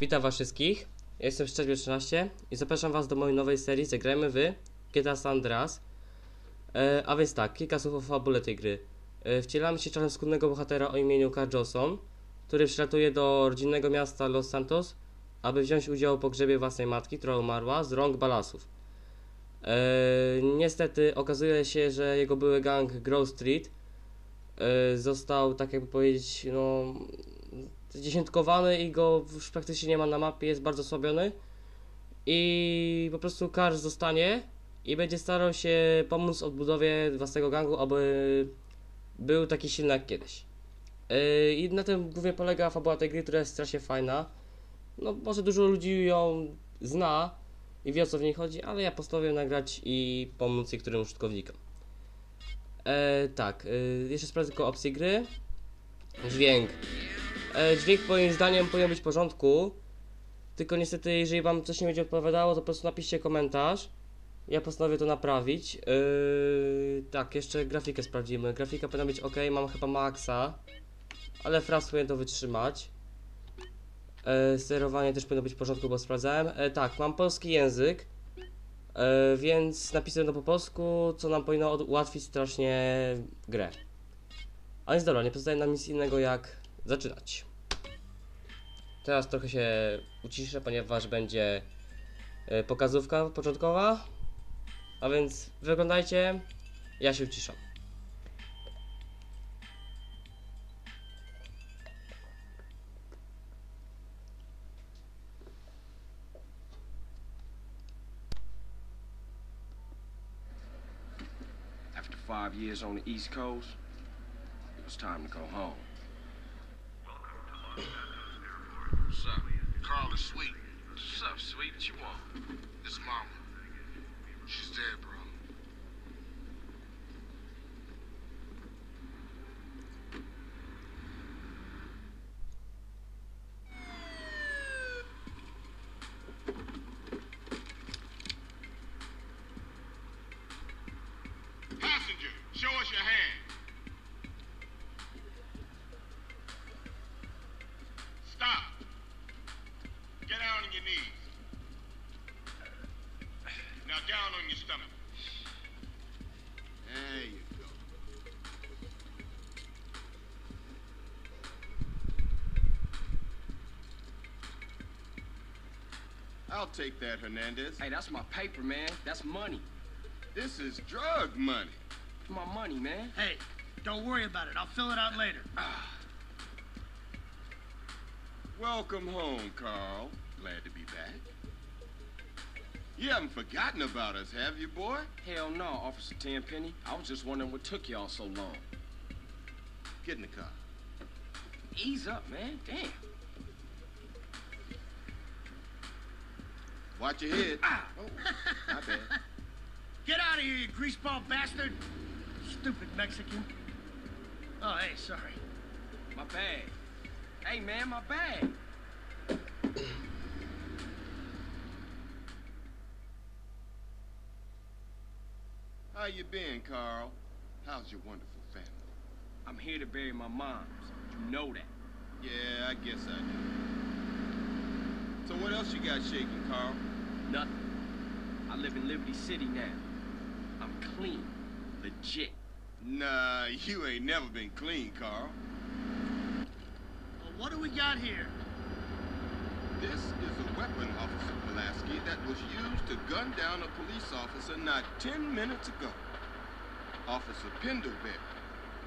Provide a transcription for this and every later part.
Witam was wszystkich, ja jestem Szczerbiel13 i zapraszam was do mojej nowej serii Zagrajmy w GTA San Andreas. E, a więc tak, kilka słów o fabule tej gry. E, wcielamy się czasem skórnego bohatera o imieniu Carl Johnson, który przylatuje do rodzinnego miasta Los Santos, aby wziąć udział w pogrzebie własnej matki, która umarła z rąk balasów. E, niestety okazuje się, że jego były gang Grove Street e, został, tak jakby powiedzieć, no zdziesiątkowany i go już praktycznie nie ma na mapie, jest bardzo osłabiony. I po prostu Cars zostanie i będzie starał się pomóc odbudowie własnego gangu, aby był taki silny jak kiedyś. Yy, I na tym głównie polega fabuła tej gry, która jest strasznie fajna. No, może dużo ludzi ją zna i wie o co w niej chodzi, ale ja postanowiłem nagrać i pomóc niektórym użytkownikom. E, tak, yy, jeszcze sprawdzę tylko opcje gry. Dźwięk. E, dźwięk moim zdaniem powinien być w porządku. Tylko niestety, jeżeli wam coś nie będzie odpowiadało, to po prostu napiszcie komentarz. Ja postanowię to naprawić. Yy, tak, jeszcze grafikę sprawdzimy. Grafika powinna być ok, mam chyba maksa. Ale fraz powinien to wytrzymać. E, sterowanie też powinno być w porządku, bo sprawdzałem. E, tak, mam polski język. E, więc napisałem to po polsku, co nam powinno ułatwić strasznie grę. A więc dobra, nie pozostaje nam nic innego jak zaczynać. Teraz trochę się uciszę, ponieważ będzie e, pokazówka początkowa. A więc wyglądajcie, ja się uciszam. After five years on the East Coast, it was time to go home. What's up? Carl is sweet. What's up, sweet? What you want? This mama. She's dead, bro. Passenger, show us your hand. Down on your stomach. There you go. I'll take that, Hernandez. Hey, that's my paper, man. That's money. This is drug money. It's my money, man. Hey, don't worry about it. I'll fill it out later. Ah. Welcome home, Carl. Glad to be back. You haven't forgotten about us, have you, boy? Hell no, Officer Tenpenny. I was just wondering what took y'all so long. Get in the car. Ease up, man. Damn. Watch your head. Ah. Oh, my bad. Get out of here, you greaseball bastard! Stupid Mexican. Oh, hey, sorry. My bag. Hey, man, my bag. How you been, Carl? How's your wonderful family? I'm here to bury my moms. You know that. Yeah, I guess I do. So what else you got shaking, Carl? Nothing. I live in Liberty City now. I'm clean. Legit. Nah, you ain't never been clean, Carl. Well, what do we got here? This is a weapon, Officer Pulaski, that was used to gun down a police officer not ten minutes ago. Officer Pendlebury.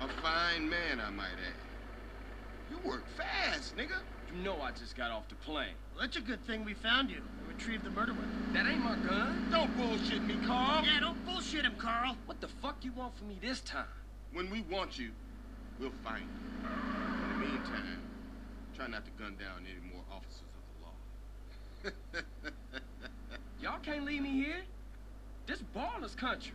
A fine man, I might add. You work fast, nigga. You know I just got off the plane. Well, that's a good thing we found you and retrieved the murder weapon. That ain't my gun. Don't bullshit me, Carl. Yeah, don't bullshit him, Carl. What the fuck you want from me this time? When we want you, we'll find you. In the meantime, try not to gun down any more officers of the law. Y'all can't leave me here. This baller's country.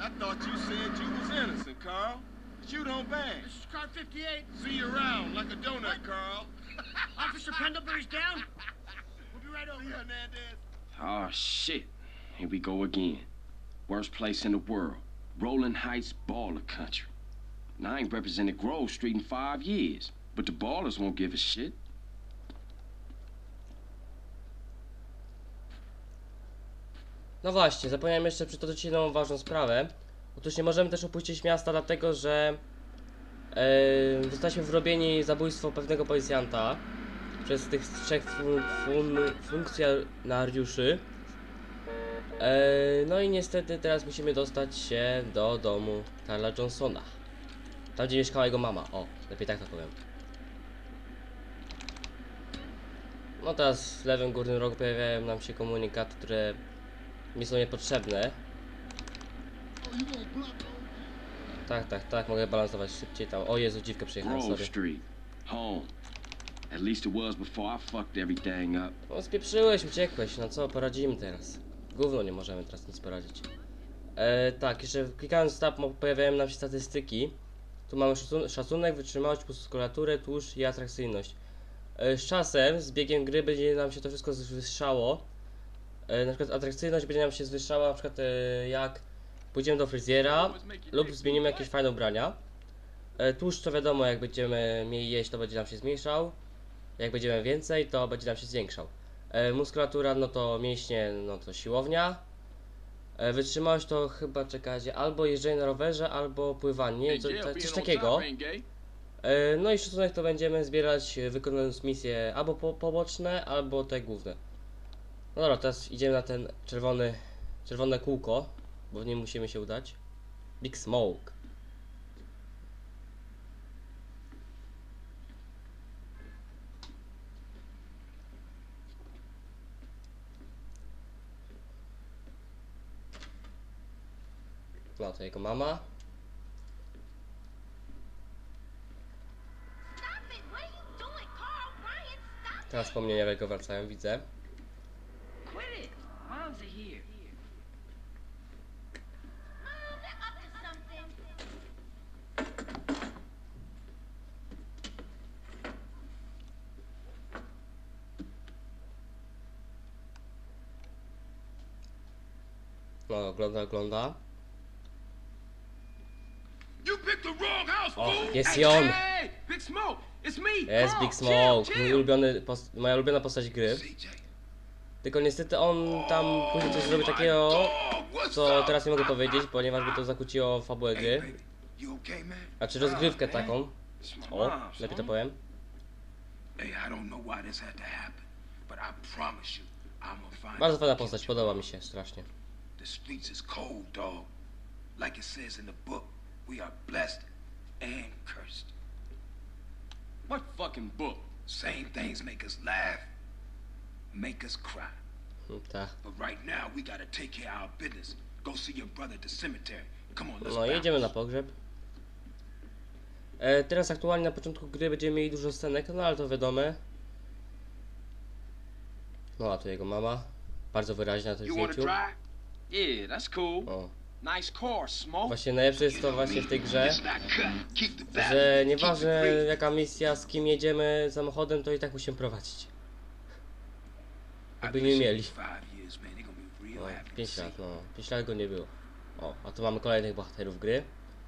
I thought you said you was innocent, Carl. But you don't bang. This is car 58. See you around like a donut, What? Carl. Officer Pendlebury's down. We'll be right over. See you, Hernandez. Oh shit. Here we go again. Worst place in the world. Rolling Heights baller country. Now I ain't represented Grove Street in five years, but the ballers won't give a shit. No właśnie, zapomniałem jeszcze przytoczyć jedną ważną sprawę. Otóż nie możemy też opuścić miasta, dlatego że e, zostaliśmy wrobieni zabójstwo pewnego policjanta przez tych trzech fun, fun, funkcjonariuszy. E, no i niestety teraz musimy dostać się do domu Karla Johnsona. Tam gdzie mieszkała jego mama. O, lepiej tak to powiem. No teraz w lewym górnym rogu pojawiają nam się komunikaty, które mi są niepotrzebne. Tak, tak, tak, mogę balansować szybciej tam. O Jezu, dziwkę przejechałem, sorry. Street. Home. At least it was before I fucked everything up. No spieprzyłeś, uciekłeś, no co poradzimy teraz? Gówno nie możemy teraz nic poradzić. E, tak, jeszcze klikając tab pojawiają nam się statystyki. Tu mamy szacun szacunek, wytrzymałość, muskulaturę, tłuszcz i atrakcyjność. E, z czasem, z biegiem gry będzie nam się to wszystko zwyższało. E, na przykład atrakcyjność będzie nam się zwyższała na przykład e, jak pójdziemy do fryzjera lub zmienimy jakieś fajne ubrania. E, tłuszcz to wiadomo, jak będziemy mniej jeść, to będzie nam się zmniejszał. Jak będziemy więcej, to będzie nam się zwiększał. E, muskulatura, no to mięśnie, no to siłownia. E, wytrzymałość to chyba czekajcie, albo jeżdżenie na rowerze, albo pływanie, co, co, coś takiego. E, no i szacunek to będziemy zbierać wykonując misje albo po, poboczne, albo te główne. No dobra, teraz idziemy na ten czerwony, czerwone kółko, bo w nim musimy się udać. Big Smoke. No to jego mama. Teraz wspomnienia jego wracają, widzę. Quit it. Moms are here. Mom, they're up to something. Ogląda, ogląda. House, O, jest i on! Jest Big Smoke, mój ulubiony moja ulubiona postać gry. Tylko niestety on tam później coś zrobił takiego, Dog, what's co teraz nie mogę powiedzieć, ponieważ by to zakłóciło fabułę gry. Znaczy rozgrywkę taką. O, lepiej to powiem. Bardzo fajna postać, podoba mi się strasznie. The streets is cold, dog. Like it says in the book, we are blessed and cursed. What fucking book? Same things make us laugh, make us cry. Ta. But right now, we gotta take care of our business. Go see your brother at the cemetery. Come on, let's No jedziemy na pogrzeb. E, teraz aktualnie na początku gry będziemy mieli dużo scenek, no ale to wiadome. No a tu jego mama. Bardzo wyraźna You wanna zdjęciu. Yeah, that's cool. O. Nice car, Smoke. Właśnie najlepsze jest to właśnie w tej grze, że nieważne jaka misja, z kim jedziemy samochodem, to i tak musimy prowadzić. Jakby nie mieli. Five years, man, they're gonna be real O, happy to 5 see lat, no. 5 lat go nie było. O, a tu mamy kolejnych bohaterów gry.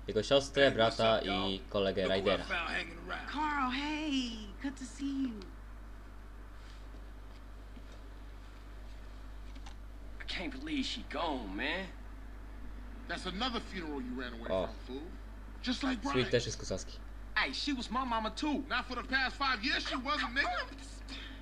Jego siostrę, brata i kolegę around. Carl, hey, good to see can't believe she gone, man. That's another funeral you ran away Oh. from, fool. Just like Brian. Sweet też jest kusacki. Hey, she was my mama too. Not for the past five years, she wasn't, nigga.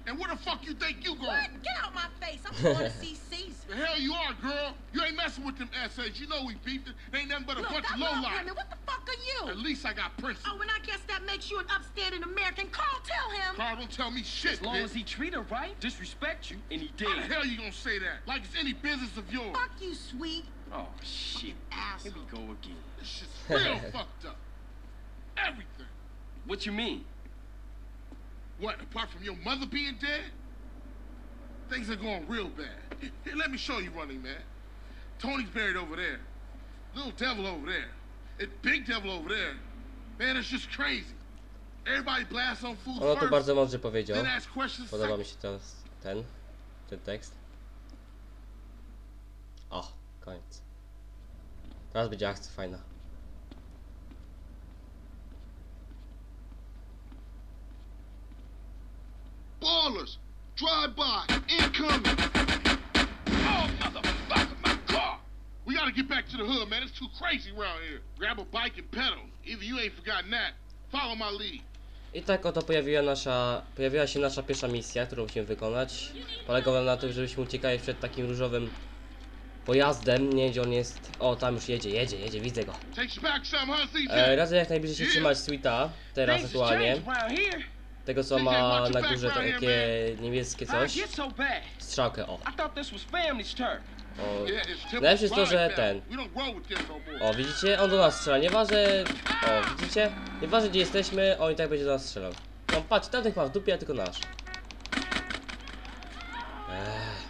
And where the fuck you think you going? What? Get out my face. I'm going to see Caesar. The hell you are, girl. You ain't messing with them essays. You know we beefing. They ain't nothing but a Look, bunch I of love lowlife. women. What the fuck are you? At least I got principles. Oh, and I guess that makes you an upstanding American. Carl, tell him. Carl, don't tell me shit, As long bitch. as he treat her right, disrespect you, and he How the hell you gonna say that? Like it's any business of yours. Fuck you, sweet Oh shit. Asshole. Here we go again. This shit's real fucked up. Everything. What you mean? What, apart from your mother being dead? Things are going real bad. Here, let me show you, Running Man. Tony's buried over there. Little devil over there. And big devil over there. Man, it's just crazy. Everybody blasts on food Ono to first, bardzo mądrze powiedział. then ask questions Podoba mi się teraz ten, ten tekst. O, koniec. Teraz będzie akcja fajna. Ballers, drive by, incoming. Oh, motherfucker, gotta get back to the hood, man. It's too crazy around here. Grab a bike and pedal. Either you ain't forgotten that. Follow my lead. I tak oto pojawiła nasza, pojawiła się nasza pierwsza misja, którą musimy wykonać. Polegała na tym, żebyśmy uciekali przed takim różowym pojazdem. Nie wiem gdzie on jest. O, tam już jedzie, jedzie, jedzie, widzę go. E, radzę jak najbliżej się trzymać Sweeta, teraz aktualnie. Tego co ma na górze takie niebieskie coś. Strzałkę, o. O. Najlepsze jest to, że ten. no. O, widzicie? On do nas strzela. Nieważne. O, widzicie? Nieważne gdzie jesteśmy, on i tak będzie do nas strzelał. No patrz, tamtych ma w dupie, a tylko nasz. Ech.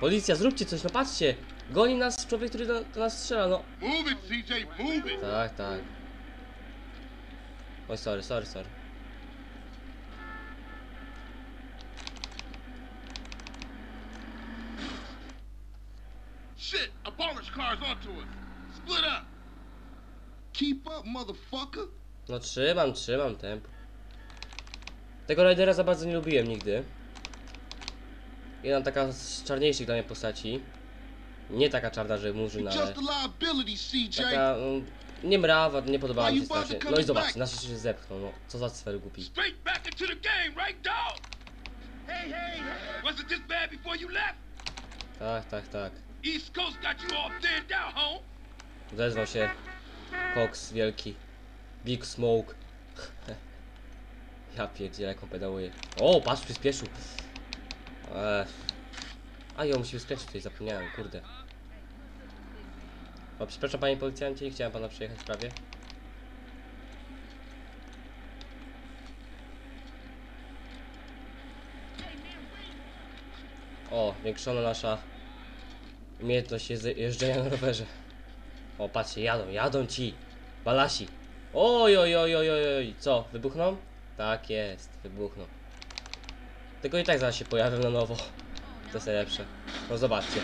Policja, zróbcie coś, no patrzcie! Goni nas człowiek, który do, do nas strzela, no. Move it, CJ. Move it. Tak, tak. Oj, sorry, sorry, sorry. Shit, a baller's car's onto us. Split up. Keep up, motherfucker. No trzymam, trzymam tempo. Tego Raidera za bardzo nie lubiłem nigdy. Jedna taka z czarniejszych dla mnie postaci. Nie taka czarna, że murzyna, ale taka mm, nie mrawa, nie podobała mi się strasznie. No i coming zobaczcie, back? nasz się zepchnął, no. Co za cwer głupi. Tak, tak, tak. East się Cox wielki. Big Smoke. ja pierdzielę jaką pedałuję. O, patrz, przyspieszył. Eee. A jo, musimy skręcić tutaj, zapomniałem, kurde. O, przepraszam panie policjancie, nie chciałem pana przejechać prawie. O, większona nasza umiejętność jezdy- jeżdżenia na rowerze. O, patrzcie, jadą, jadą ci. Balasi. Oj, oj, oj, oj, oj, oj. Co, wybuchną? Tak jest, wybuchną. Tylko i tak zaraz się pojawią na nowo. To jest najlepsze. No zobaczcie.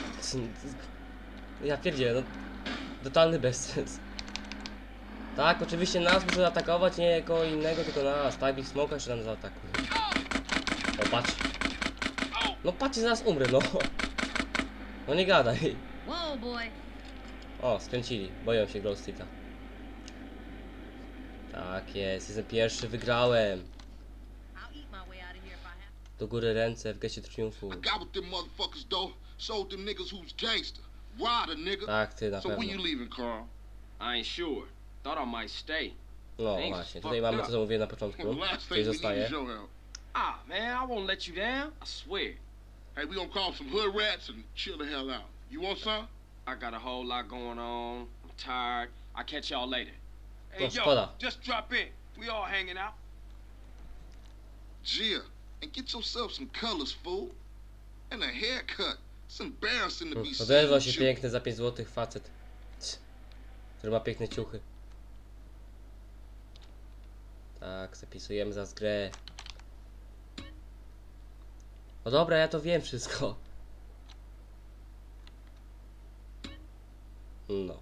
Ja pierdzielę, no. Totalny bezsens. Tak, oczywiście nas muszą atakować, nie jako innego, tylko nas. Tak, Big Smoke jeszcze nam zaatakuje. O, patrz. No patrzcie, zaraz umrę, no. No nie gadaj. Boy. O, skręcili. Boją się Glow Streeta. Tak jest, jestem pierwszy, wygrałem. Do góry ręce w geście triumfu. Tak, ty na pewno. No właśnie, tutaj mamy to co mówiłem na początku. Czyli zostaje. Ah, man, I won't let you down. I swear. Hey, we gonna call some hood rats and chill the hell out. You want some? I got a whole lot going on. I'm tired. I'll catch y'all later. No szkoda. Just drop in. We all hanging out. Gia, and get yourself some colors, fool. And a haircut. It's embarrassing to be seen Odezwał się with you. piękny za 5 zł facet. Cs. Który ma piękne ciuchy. Tak, zapisujemy za grę. No dobra, ja to wiem wszystko. No.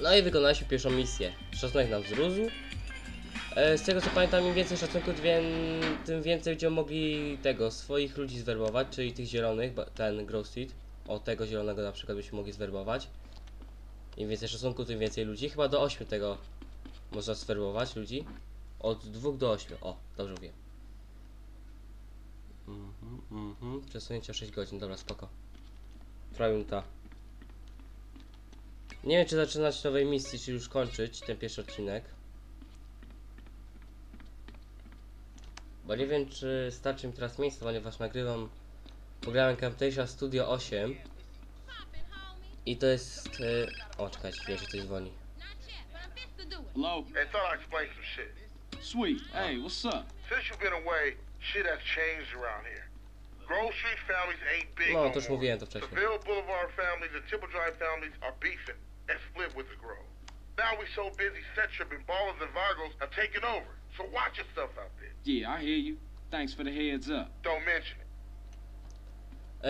No i wykonaliśmy pierwszą misję. Szacunek nam wzrósł. E, Z tego co pamiętam, im więcej szacunku, tym, więcej będziemy mogli tego, swoich ludzi zwerbować, czyli tych zielonych, ten Grove Street. O, tego zielonego na przykład byśmy mogli zwerbować. Im więcej szacunku, tym więcej ludzi. Chyba do 8 tego można zwerbować ludzi. Od 2 do 8. O, dobrze mówię. Mhm, mhm. Przesunięcie o 6 godzin, dobra, spoko. Minuta. Nie wiem, czy zaczynać nowej misji, czy już kończyć ten pierwszy odcinek. Bo nie wiem, czy starczy mi teraz miejsca, ponieważ nagrywam program Camtasia Studio 8 i to jest... y, O, czekajcie, chwilę, że coś dzwoni. Not yet, but I'm fixed to do it. Hello? Hey, thought I'd explain some shit. Sweet. Hey, what's up? Since you've been away, shit has changed around here. Grove Street families ain't big No, no to już more. mówiłem to The wcześniej. Ville Boulevard families and Tipple Drive families are beefing and split with the Grove. Now we so busy, set tripping ballers and Vargos have taken over. So watch yourself out there. Yeah, I hear you. Thanks for the heads up. Don't mention it.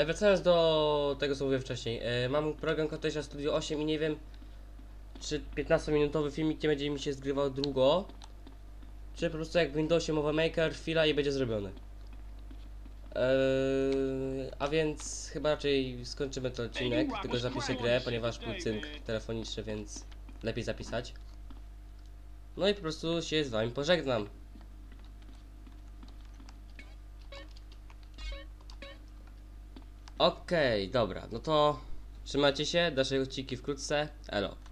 Wracając do tego, co mówiłem wcześniej. Mam program Camtasia Studio 8 i nie wiem, czy 15-minutowy filmik nie będzie mi się zgrywał długo, czy po prostu jak w Windowsie Mowa Maker chwila i będzie zrobiony. Eee, a więc chyba raczej skończymy ten odcinek, tylko zapiszę grę, ponieważ był cynk telefoniczny, więc lepiej zapisać. No i po prostu się z wami pożegnam. Okej, dobra, no to trzymajcie się, dalsze odcinki wkrótce, elo.